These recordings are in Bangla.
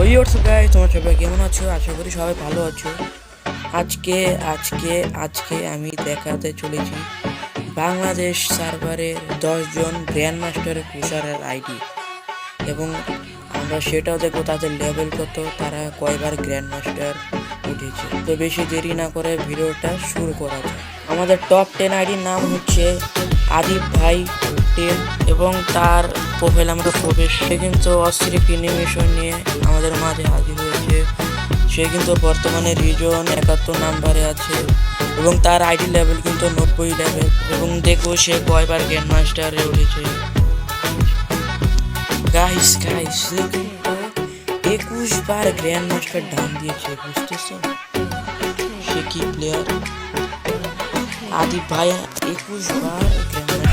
ওর গাই তোমার সবাই কেমন আছো? আশা করি সবাই ভালো আছো। আজকে আজকে আজকে আমি দেখাতে চলেছি বাংলাদেশ সার্ভারের দশজন গ্র্যান্ড মাস্টারের পুষারের আইডি। এবং আমরা সেটাও দেখব তাদের লেভেল কত, তারা কয়বার গ্র্যান্ড মাস্টার উঠেছে। তো বেশি দেরি না করে ভিডিওটা শুরু করা যায় আমাদের টপ টেন আইডির নাম হচ্ছে আদিপ ভাই টেন এবং তার প্রোফাইল আমরা প্রবেশ। সে কিন্তু অস্ত্রিক অ্যানিমেশন নিয়ে আমাদের মাঝে হাজির হয়েছে। সে কিন্তু বর্তমানে রিজন একাত্তর নাম্বারে আছে এবং তার আইডি লেভেল কিন্তু নব্বই লেভেল এবং দেখব সে কয়বার গ্র্যান্ড মাস্টারে উঠেছে গাইস গাইস একুশ বার গ্র্যান্ড মাস্টার ডান দিয়েছে, বুঝতেছো? সে কি প্লেয়ার আদিপ ভাই একুশ বার গ্র্যান্ড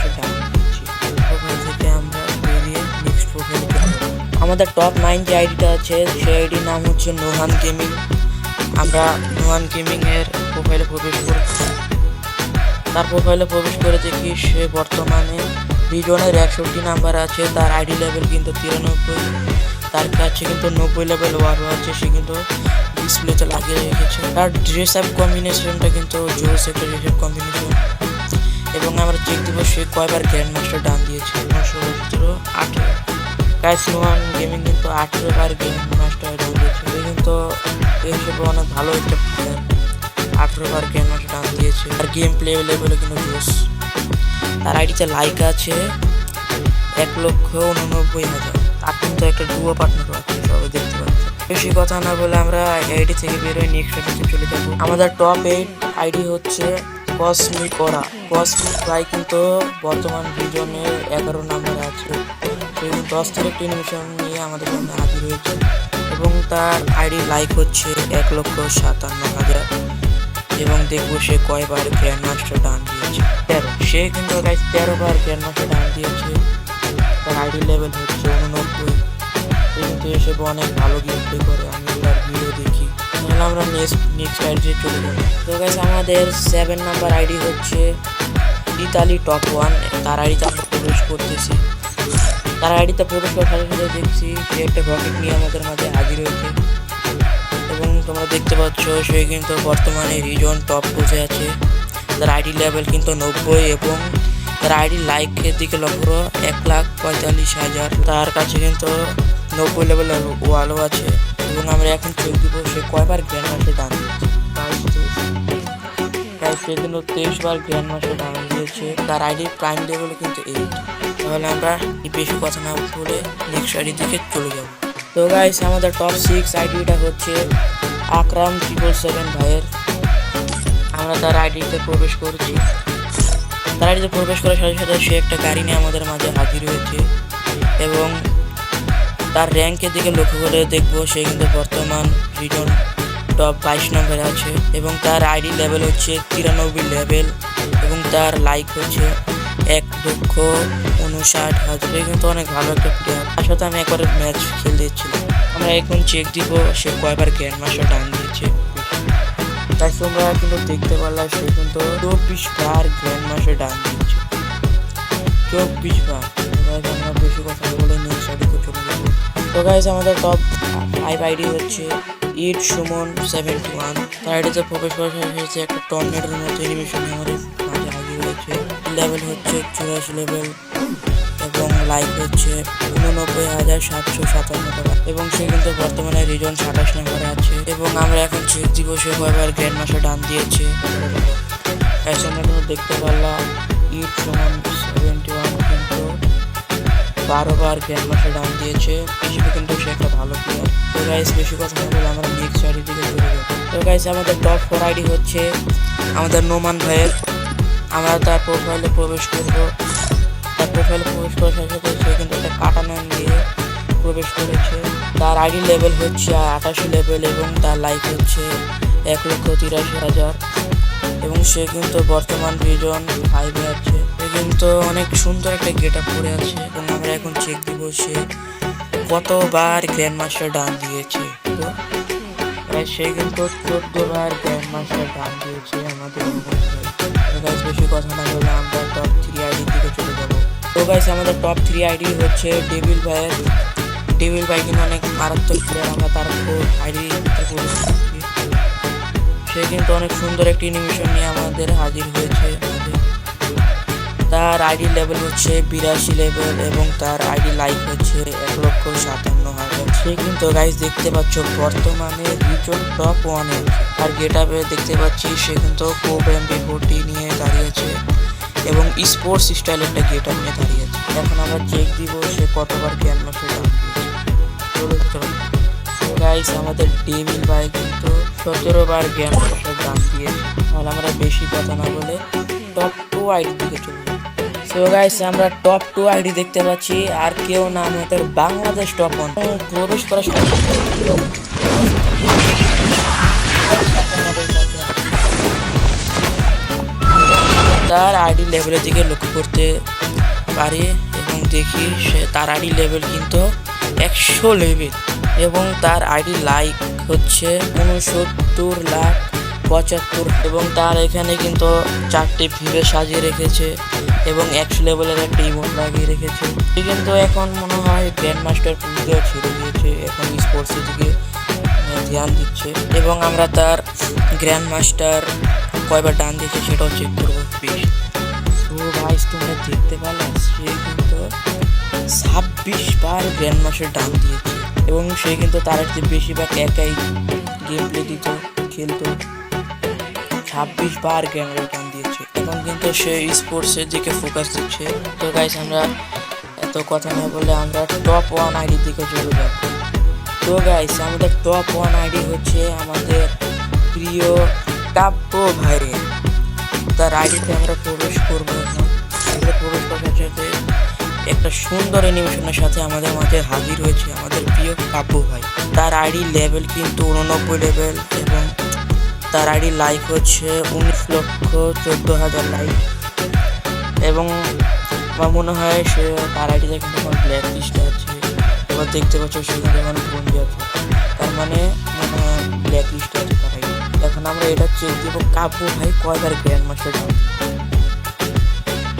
আমাদের টপ নাইন যে আইডিটা আছে, সেই আইডির নাম হচ্ছে নোহান গেমিং আমরা নোহান গেমিং এর প্রোফাইলে প্রবেশ করছি। তার প্রোফাইলে প্রবেশ করে দেখি সে বর্তমানে রিজনের একষট্টি নাম্বার আছে। তার আইডি লেভেল কিন্তু তিরানব্বই। তার কাছে কিন্তু নব্বই লেভেল ওয়ারও আছে। সে কিন্তু ডিসপ্লেতে লাগিয়ে রেখেছে। তার ড্রেস আপ কম্বিনেশনটা কিন্তু জোস একটা ড্রেস কম্বিনেশন এবং আমরা চেক দিব সে কয়বার গ্র্যান্ড মাস্টার ডান দিয়েছে। ষোলো সতেরো আঠেরো। গাইস নোয়ান গেমিং কিন্তু আঠেরো বার গ্র্যান্ড মাস্টার সে কিন্তু হিসেবে অনেক ভালো একটা প্লেয়ার আঠেরো বার গ্র্যান্ড মাস্টার ডান দিয়েছে। আর গেম প্লে লেভেলে কিন্তু জোস তার আইডিতে লাইক আছে এক লক্ষ উননব্বই হাজার। তার কিন্তু একটা ডুয়ো পার্টনারও আছে, সবাই দেখতে পাচ্ছে বেশি কথা না বলে আমরা আইডি থেকে বেরোয় নেক্সট আইডিতে চলে যাব। আমাদের টপ এইট আইডি হচ্ছে কসমিক ওরা কসমিক ভাই কিন্তু বর্তমান ভিজনের এগারো নম্বরে আছে। কিন্তু দশ থেকে টেলিভিশন নিয়ে আমাদের সামনে হাজির হয়েছে এবং তার আইডি লাইক হচ্ছে এক লক্ষ সাতান্ন হাজার এবং দেখব সে কয়বার গ্র্যান্ড মাস্টার ডান দিয়েছে। তেরো। সে কিন্তু গাইজ তেরো বার গ্র্যান্ড মাস্টার ডান দিয়েছে। তার আইডি লেভেল হচ্ছে উননব্বই। কিন্তু এসে অনেক ভালো গেম প্লে করে, আমি তার ভিডিও দেখি। তাহলে আমরা নেক্সট নেক্সট আইডি চলে যাব। তো গাইজ আমাদের সেভেন নাম্বার আইডি হচ্ছে ইতালি টপ ওয়ান তার আইডিতে আমরা প্রবেশ করতেছি। তার আইডিতে করার সাথে সাথে দেখছি সে একটা রকেট নিয়ে আমাদের মাঝে হাজির হয়েছে। এবং তোমরা দেখতে পাচ্ছ সে কিন্তু বর্তমানে রিজন টপ বসে আছে। তার আইডি লেভেল কিন্তু নব্বই এবং তার আইডি লাইকের দিকে লক্ষ্য এক লাখ পঁয়তাল্লিশ হাজার। তার কাছে কিন্তু নব্বই লেভেল ওয়ালও আছে এবং আমরা এখন চেক দিব সে কয়বার গ্র্যান্ড মাসে তেইশ প্রায় সে কিন্তু তেইশ বার গ্র্যান্ড মাসে ডান দিয়েছে তার আইডি প্রাইম লেভেল কিন্তু এইট তাহলে আমরা বেশি কথা না বলে নেক্সট আইডি দিকে চলে যাব। তো গাইস আমাদের টপ সিক্স আইডিটা হচ্ছে আকরাম ট্রিপল সেভেন ভাইয়ের। আমরা তার আইডিতে প্রবেশ করছি। তার আইডিতে প্রবেশ করার সাথে সাথে সে একটা গাড়ি নিয়ে আমাদের মাঝে হাজির হয়েছে। এবং তার র্যাঙ্কের দিকে লক্ষ্য করে দেখব সে কিন্তু বর্তমান রিটন টপ বাইশ নম্বরে আছে। এবং তার আইডি লেভেল হচ্ছে তিরানব্বই লেভেল এবং তার লাইক হচ্ছে এক লক্ষ হাজার। এ কিন্তু অনেক ভালো একটা প্লেয়ার সাথে আমি একবার ম্যাচ খেলতে দিচ্ছিলাম। আমরা এখন চেক দিব, সে কয়বার গ্র্যান্ড মাস্টার ডান দিয়েছে তাই তোমরা কিন্তু দেখতে পারলাম সে কিন্তু চব্বিশ বার গ্র্যান্ড মাস্টার ডান দিয়েছে চব্বিশ বার। আমরা বেশি কথা বলে নেক্সট আইডিতে চলে যাব। তো গাইজ আমাদের টপ ফাইভ আইডি হচ্ছে ইট সুমন সেভেন্টি ওয়ান তার আইডিতে প্রবেশ সাথে সাথে একটা টর্নেডোর মতো এনিমেশন লেভেল হচ্ছে চুরাশি লেভেল এবং লাইক হচ্ছে উননব্বই হাজার সাতশো সাতান্ন টাকা। এবং সে কিন্তু বর্তমানে রিজন সাতাশ নম্বরে আছে। এবং আমরা এখন চেক দিব সে কয়বার গ্র্যান্ড মাস্টার ডান দিয়েছে আমরা দেখতে পারলাম ইট সমান সেভেন্টি ওয়ান কিন্তু বারো বার গ্র্যান্ড মাস্টার ডাউন দিয়েছে। হিসেবে কিন্তু সে একটা ভালো প্লেয়ার তো গাইস বেশি কথা না বলে আমরা নেক্সট আইডি দিকে চলে যাব তো গাইস আমাদের টপ ফোর আইডি হচ্ছে আমাদের নোমান ভাইয়ের তার প্রোফাইলে প্রবেশ করব তার প্রোফাইলে প্রবেশ করার সাথে সাথে সে কিন্তু একটা কাটানো দিয়ে প্রবেশ করেছে। তার আইডি লেভেল হচ্ছে আটাশি লেভেল এবং তার লাইক হচ্ছে এক লক্ষ তিরাশি হাজার। এবং সে কিন্তু বর্তমান রিজন ফাইভে আছে। সে কিন্তু অনেক সুন্দর একটা গেট আপ করে আছে। এবং আমরা এখন চেক দিব সে কতবার গ্র্যান্ড মাস্টার ডান দিয়েছে। তো সে কিন্তু চোদ্দ বার গ্র্যান্ড মাস্টার ডান দিয়েছে আমাদের বেশি কথা না বলে আমরা টপ থ্রি আইডির দিকে চলে যাব। তো গাইস আমাদের টপ থ্রি আইডি হচ্ছে ডেভিল ভাইয়ের ডেভিল ভাই কিন্তু অনেক মারাত্মক প্লেয়ার আমরা তার আইডি সে কিন্তু অনেক সুন্দর একটি অ্যানিমেশন নিয়ে আমাদের হাজির হয়েছে। তার আইডি লেভেল হচ্ছে বিরাশি লেভেল এবং তার আইডি লাইক হচ্ছে এক লক্ষ সাতান্ন হাজার। সে কিন্তু গাইজ দেখতে পাচ্ছ, বর্তমানে রিজন টপ ওয়ানে আর গেট আপে দেখতে পাচ্ছি, সে কিন্তু কোপ এমবি ফোরটি নিয়ে দাঁড়িয়েছে এবং স্পোর্টস স্টাইল একটা গেট আপ নিয়ে দাঁড়িয়েছে এখন আমরা চেক দিব সে কতবার জ্ঞান মাসে গাইস আমাদের ডেভিল ভাই কিন্তু সতেরো বার জ্ঞান মাসের দাম দিয়েছে। তাহলে আমরা বেশি কথা না বলে টপ টু আইডি দিকে চলবো সো গাইস আমরা টপ টু আইডি দেখতে পাচ্ছি, আর কেউ না আমাদের বাংলাদেশ টপ ওয়ান প্রবেশ করা তার আইডি লেভেলের দিকে লক্ষ্য করতে পারি এবং দেখি সে তার আইডি লেভেল কিন্তু একশো লেভেল এবং তার আইডি লাইক হচ্ছে উনসত্তর লাখ পঁচাত্তর। এবং তার এখানে কিন্তু চারটি ভিড়ে সাজিয়ে রেখেছে। এবং একশো লেভেলের একটা ইমোট লাগিয়ে রেখেছে। কিন্তু এখন মনে হয় গ্র্যান্ড মাস্টার পুজো ছেড়ে দিয়েছে এখন স্পোর্টসের দিকে ধ্যান দিচ্ছে। এবং আমরা তার গ্র্যান্ড মাস্টার কয়বার ডান দিয়েছে সেটাও চেক করব। বেশ। ভাইস তোমরা দেখতে পারলে সে কিন্তু ছাব্বিশ বার গ্র্যান্ড মাস্টার ডান দিয়েছে। এবং সে কিন্তু তার একটি বেশিরভাগ একাই গেম প্লে দিত খেলতো। ছাব্বিশ বার গ্র্যান্ড এখন কিন্তু সে স্পোর্টসের দিকে ফোকাস দিচ্ছে। তো গাইস আমরা এত কথা না বলে আমরা টপ ওয়ান আইডির দিকে চলে যাব। তো গাইস আমাদের টপ ওয়ান আইডি হচ্ছে আমাদের প্রিয় কাব্য ভাই। তার আইডিতে আমরা প্রবেশ করব। আমরা প্রবেশ করার সাথে একটা সুন্দর অ্যানিমেশনের সাথে আমাদের মাঝে হাজির হয়েছে আমাদের প্রিয় কাব্য ভাই। তার আইডি লেভেল কিন্তু উননব্বই লেভেল এবং তার আইডি লাইক হচ্ছে উনিশ লক্ষ চোদ্দ হাজার লাইক এবং আমার মনে হয় সে তার আইডিতে কিন্তু এখন ব্ল্যাক লিস্টে আছে। এবার দেখতে পাচ্ছ সেখানে এখন বন্দি আছে। তার মানে ব্ল্যাক লিস্টে আছে তার আইডি এখন আমরা এটা চেক দিব কাব্য ভাই কয়বার গ্র্যান্ড মাস্টার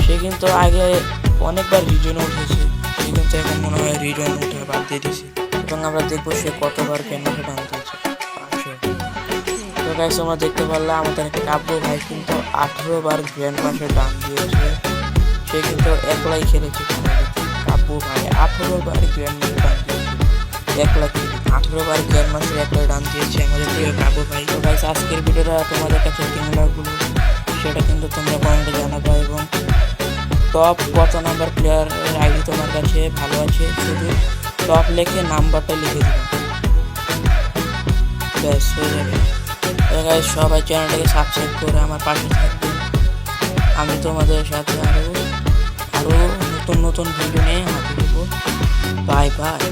সে কিন্তু আগে অনেকবার রিজনে উঠেছে। সে কিন্তু এখন মনে হয় রিজন উঠে বাদ দিয়ে দিয়েছে। এবং আমরা দেখব সে কতবার গ্র্যান্ড মাস্টার পাঁচশো তো গাইস তোমরা দেখতে পারলে আমাদের একটা কাব্য ভাই কিন্তু আঠেরো বার গ্র্যান্ড মাস্টার ডান দিয়েছে। সে কিন্তু একলাই খেলেছে কাব্য ভাই। আঠেরো বার গ্র্যান্ড মাস্টার ডান দিয়েছে। একলা আঠেরো বার গ্র্যান্ড মাস্টার একলাই ডান দিয়েছে আমাদের প্রিয় কাব্য ভাই। তো গাইস আজকের ভিডিওটা তোমাদের কাছে কেমন লাগল সেটা কিন্তু তোমরা কমেন্টে জানাবে এবং টপ কত নাম্বার প্লেয়ারের আইডি তোমার কাছে ভালো আছে শুধু টপ লেখে নাম্বারটা লিখে দিবা। ব্যাস, হয়ে যাবে। তো guys, সবাই চ্যানেলটাকে সাবস্ক্রাইব করে আমার পাশে থাকবেন। আমি তোমাদের সাথে আরও আরও নতুন নতুন ভিডিও নিয়ে হাতে দেবো বাই বাই